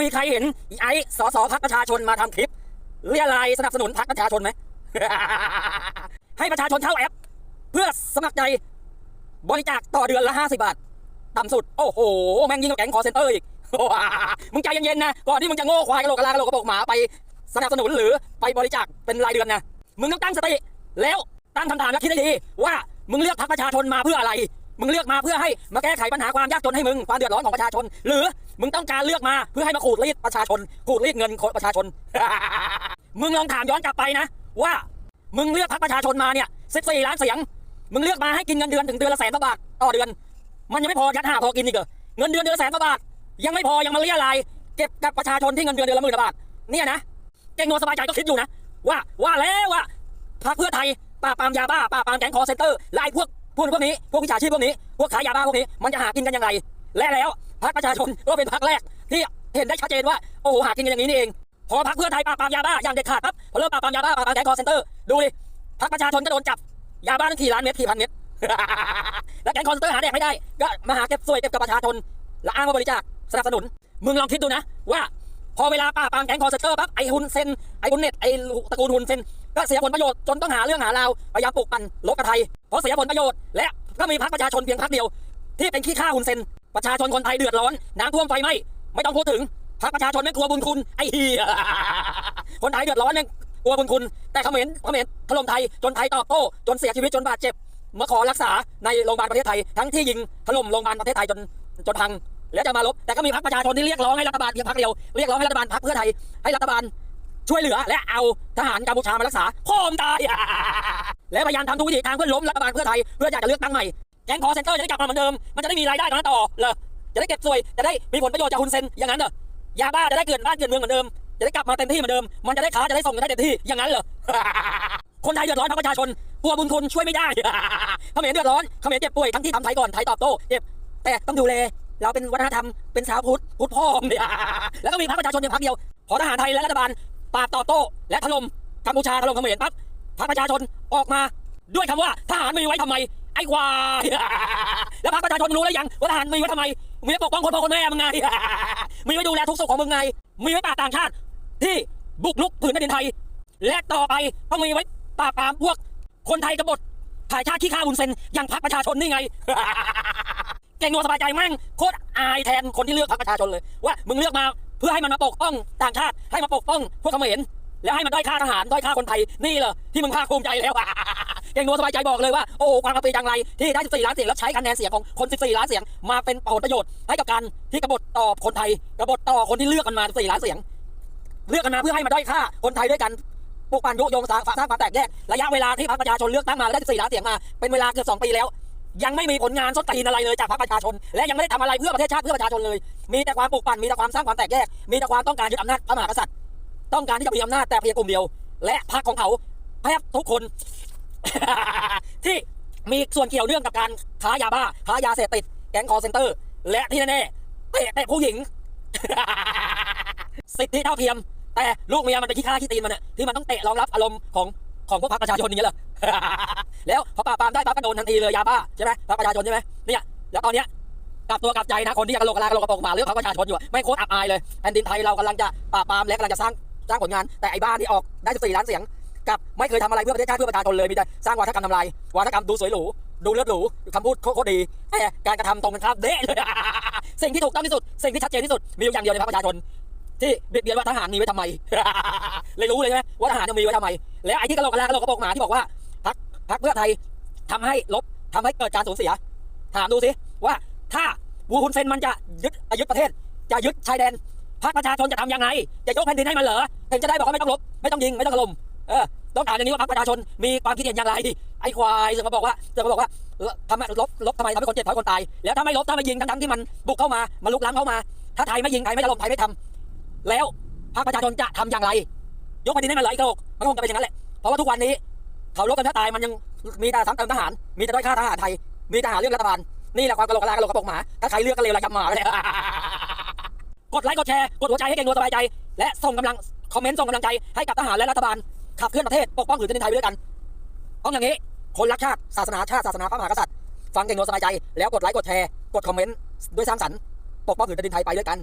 มีใครเห็นไอ้สสพักประชาชนมาทำคลิปเรียรายสนับสนุนพักประชาชนไหมให้ประชาชนเข้าแอป เพื่อสมัครใจบริจาคต่อเดือนละ50บาทต่ำสุด โอ้โห แม่งยิ่งกว่าแก๊งคอเซ็นเตอร์อีกมึงใจเย็นๆนะ ก่อนที่มึงจะโง่ควายกระโหลกกระลากระโหลกกระบอกหมาไปสนับสนุนหรือไปบริจาคเป็นรายเดือนนะ มึงต้องตั้งสติ แล้วตั้งคำถามและคิดให้ดี ว่ามึงเลือกพรรคประชาชนมาเพื่ออะไร มึงเลือกมาเพื่อให้มาแก้ไขปัญหาความยากจนให้มึงความเดือดร้อนของประชาชน หรือ มึงต้องการเลือกมาเพื่อให้มาขูดรีดประชาชน ขูดรีดเงินของประชาชน มึงลองถามย้อนกลับไปนะ ว่า มึงเลือกพรรคประชาชนมาเนี่ย14ล้านเสียง มึงเลือกมาให้กินเงินเดือนถึงเดือนละแสนกว่าบาทต่อเดือน มันยังไม่พอยัดหาพอกินอีกเหรอเงินเดือนเดือนละแสนกว่าบาท ยังไม่พอยังมาเลี้ยรายเก็บกับประชาชนที่เงินเดือนเดือนละหมื่นกว่าบาทเนี่ยนะเก่งนวลสบายใจก็คิดอยู่นะว่าว่าแล้วว่าพรรคเพื่อไทยปราบปรามยาบ้าปราบปรามแก๊งคอเซนเตอร์และไอ้พวกพวกพวกนี้พวกวิชาชีพพวกนี้พวกขายยาบ้าพวกนี้มันจะหากินกันย่างไรและแล้ว พรรคประชาชนก็เป็นพรรคแรกที่เห็นได้ชัดเจนว่าโอ้โหหากินกันอย่างนี้นี่เองพอพรรคเพื่อไทยปราบปรามยาบ้าอย่างเด็ดขาดปั๊บพอเริ่มปราบปรามยาบ้าปราบปรามแก๊งคอร์เซนเตอร์ดูดิพรรคประชาชนก็โดนจับยาบ้าตั้งกี่ล้านเม็ดกี่พันเม็ดแล้วแก๊งคอร์เซนเตอร์หาแดกไม่ได้ ก็มาหาเก็บสวยเก็บกับประชาชนและอ้างว่าบริจาคสนับสนุน มึงลองคิดดูนะว่าพอเวลาป้าบปรามแก๊งคอร์เซนเตอร์ปั๊บไอ้ฮุนเซนไอ้ฮุนเน็ตไอ้ตระกูลฮุนเซนก็เสียผลประโยชน์จนต้องหาเรื่องหาราวพยายามปลุกปั่นลบกับไทยเพราะเสียผลประโยชน์และก็มีพรรคประชาชนเพียงพรรคเดียว ที่เป็นขี้ข้าฮุนเซน ประชาชนคนไทยเดือดร้อน น้ำท่วมไฟไหม้ไม่ต้องพูดถึงพรรคประชาชนไม่กลัวบุญคุณไอ้เหี้ยคนไทยเดือดร้อนเนี่ยกลัวบุญคุณ แต่เขมรเขมรถล่มไทยจนไทยตอบโต้จนเสียชีวิตจนบาดเจ็บมาขอรักษาในโรงพยาบาลประเทศไทย ทั้งที่ยิงถล่มโรงพยาบาลประเทศไทยจนจนพัง แล้วจะมาลบ แต่ก็มีพรรคประชาชนที่เรียกร้องให้รัฐบาลเพียงพรรคเดียวเรียกร้องให้รัฐบาลพรรคเพื่อไทยให้รัฐบาลช่วยเหลือ และเอาทหารกัมพูชามารักษาพ่อมตายและพยายามทำทุกวิถีทางเพื่อล้มรัฐบาลเพื่อไทยเพื่ออยากจะเลือกตั้งใหม่ แก๊งคอเซ็นเตอร์จะได้กลับมาเหมือนเดิม มันจะได้มีรายได้ตรงนั้นต่อเหรอจะได้เก็บสวย จะได้มีผลประโยชน์จากฮุนเซนอย่างนั้นเหรอยาบ้าจะได้เกิดบ้านเกิดเมืองเหมือนเดิม จะได้กลับมาเต็มที่เหมือนเดิม มันจะได้ค้าจะได้ส่งกันได้เต็มที่อย่างนั้นเหรอ คนไทยเดือดร้อนทั้งประชาชนกลัวบุญคุณช่วยไม่ได้เขมรเดือดร้อนเขมรเจ็บป่วยทั้งที่ทำไทยก่อนไทยตอบโต้เจ็บแต่ต้องดูแลเราเป็นวัฒนธรรมเป็นชาวพุทธพุทธพ่อเนี่ยแล้วก็มีพรรคประชาชนเพียงพรรคเดียวพอทหารไทยและรัฐบาลปราบตอบโต้ และถล่มกัมพูชาถล่มเขมรปั๊บพรรคประชาชนออกมาด้วยคำว่าทหารมีไว้ทำไม ไอ้ควายแล้วพรรคประชาชนรู้แล้วยังว่าทหารมีไว้ทำไมมีไว้ปกป้องคนพ่อคนแม่มึงไงมีไว้ดูแลทุกสุขของมึงไง มีไว้ปราบต่างชาติ ที่บุกรุกผืนแผ่นดินไทย และต่อไปต้องมีไว้ปราบปรามพวกคนไทยกบฏถ่ายชาติขี้ข้าบุญเซนอย่างพรรคประชาชนนี่ไงเก่งนัวสบายใจแม่งโคตรอายแทนคนที่เลือกพรรคประชาชนเลยว่ามึงเลือกมาเพื่อให้มันมาปกป้องต่างชาติให้มาปกป้องพวกเขมรแล้วให้มันด้อยค่าทหารด้อยค่าคนไทยนี่เหรอที่มึงภาคภูมิใจแล้ว เก่งนัวสบายใจบอกเลยว่าโอ้โหความกระตือจังไรที่ได้ 14 ล้านเสียงแล้วใช้คะแนนเสียงของคน 14 ล้านเสียงมาเป็นผลประโยชน์ให้กับการที่กบฏต่อคนไทยกบฏต่อคนที่เลือกกันมา 14 ล้านเสียง เลือกกันมาเพื่อให้มาด้อยค่าคนไทยด้วยกันปลุกปั่นยุยงสร้างสร้างความแตกแยกระยะเวลาที่พรรคประชาชนเลือกตั้งมาแล้วได้ 14 ล้านเสียงมาเป็นเวลาเกือบ2ปีแล้วยังไม่มีผลงานส้นตีนอะไรเลยจากพรรคประชาชน และยังไม่ได้ทำอะไรเพื่อประเทศชาติเพื่อประชาชนเลย มีแต่ความปลุกปั่นมีแต่ความสร้างความแตกแยก มีแต่ความต้องการยึดอำนาจพระมหากษัตริย์ ต้องการที่จะมีอำนาจแต่เพียงกลุ่มเดียว และพรรคของเขาแทบทุกคน ที่มีส่วนเกี่ยวเนื่องกับการค้ายาบ้าค้ายาเสพติดแก๊งคอร์เซนเตอร์ และที่แน่ๆเตะเตะผู้หญิง สิทธิเท่าเทียม แต่ลูกเมียมันไปขี้ข้าขี้ตีนมันเนี่ยที่มันต้องเตะรองรับอารมณ์ของของพวกพรรคประชาชนอย่างเงี้ยเหรอแล้วพอปราบปรามได้ปั๊บก็โดนทันทีเลยยาบ้าใช่ไหมพรรคประชาชนใช่ไหมเนี่ยแล้วตอนเนี้ยกลับตัวกลับใจนะคนที่กระโหลกกระลากระโหลกกระโปรงมาเรื่องพรรคประชาชนอยู่ไม่โคตรอับอายเลยแผ่นดินไทยเรากำลังจะปราบปรามและกำลังจะสร้างสร้างผลงาน แต่ไอ้บ้านที่ออกได้14ล้านเสียง กับไม่เคยทำอะไรเพื่อประเทศชาติเพื่อประชาชนเลยมีแต่สร้างวาทกรรมทำลายวาทกรรมดูสวยหรูดูเลือดหรูคำพูดโคตรดีแต่การกระทำตรงกันข้ามเด้เลย สิ่งที่ถูกต้องที่สุด สิ่งที่ชัดเจนที่สุดมีอยู่อย่างเดียวในพรรคประชาชน ที่เบียดเบียนว่าทหารมีไว้ทำไม เลยรู้เลยใช่ไหมว่าทหารจะมีไว้ทำไม แล้วไอ้ที่กระโหลกกระลากระโหลกกระโปรงหมาที่บอกว่าพักพักเพื่อไทยทำให้ลบทำให้เกิดการสูญเสีย ถามดูสิว่าถ้าวูฮุนเซนมันจะยึดยึดประเทศ จะยึดชายแดนพรรคประชาชนจะทำยังไง จะยกแผ่นดินให้มันเหรอถึงจะได้บอกว่าไม่ต้องลบไม่ต้องยิงไม่ต้องถล่ม เออต้องถามอย่างนี้ว่าพรรคประชาชนมีความคิดเห็นอย่างไรไอ้ควายจะมาบอกว่าจะมาบอกว่าเออทำไมลบลบทำไมทำให้คนเจ็บทำให้คนตาย แล้วถ้าไม่ลบถ้าไม่ยิงทั้งๆที่มันบุกเข้ามามาลุกล้ำเข้ามา ถ้าไทยไม่ยิงไทยไม่ถล่มไทยไม่ทำแล้วภาคประชาชนจะทำอย่างไร ยกแผ่นดินให้มันไหลกระโหลกมันคงจะเป็นอย่างนั้นแหละเพราะว่าทุกวันนี้เขาลบกันแทบตายมันยังมีแต่ซ้ำเติมทหาร มีแต่ด้อยค่าทหารไทย มีทหารเรื่องรัฐบาลนี่แหละความกระโหลกกระลากระโหลกกระปรงหมาถ้าใครเลือกก็เลวระยำหมาเลยกดไลค์กดแชร์กดหัวใจให้เก่งนัวสบายใจ และส่งกำลังคอมเมนต์ส่งกำลังใจให้กับทหารและรัฐบาล ขับเคลื่อนประเทศปกป้องผืนแผ่นดินไทยไปด้วยกันต้องอย่างนี้ คนรักชาติศาสนาชาติศาสนาพระมหากษัตริย์ฟังเก่งนัวสบายใจ แล้วกดไลค์กดแชร์กดคอมเมนต์ด้วยสร้างสรรค์ปกป้องผืนแผ่นดินไทยไปด้วยกัน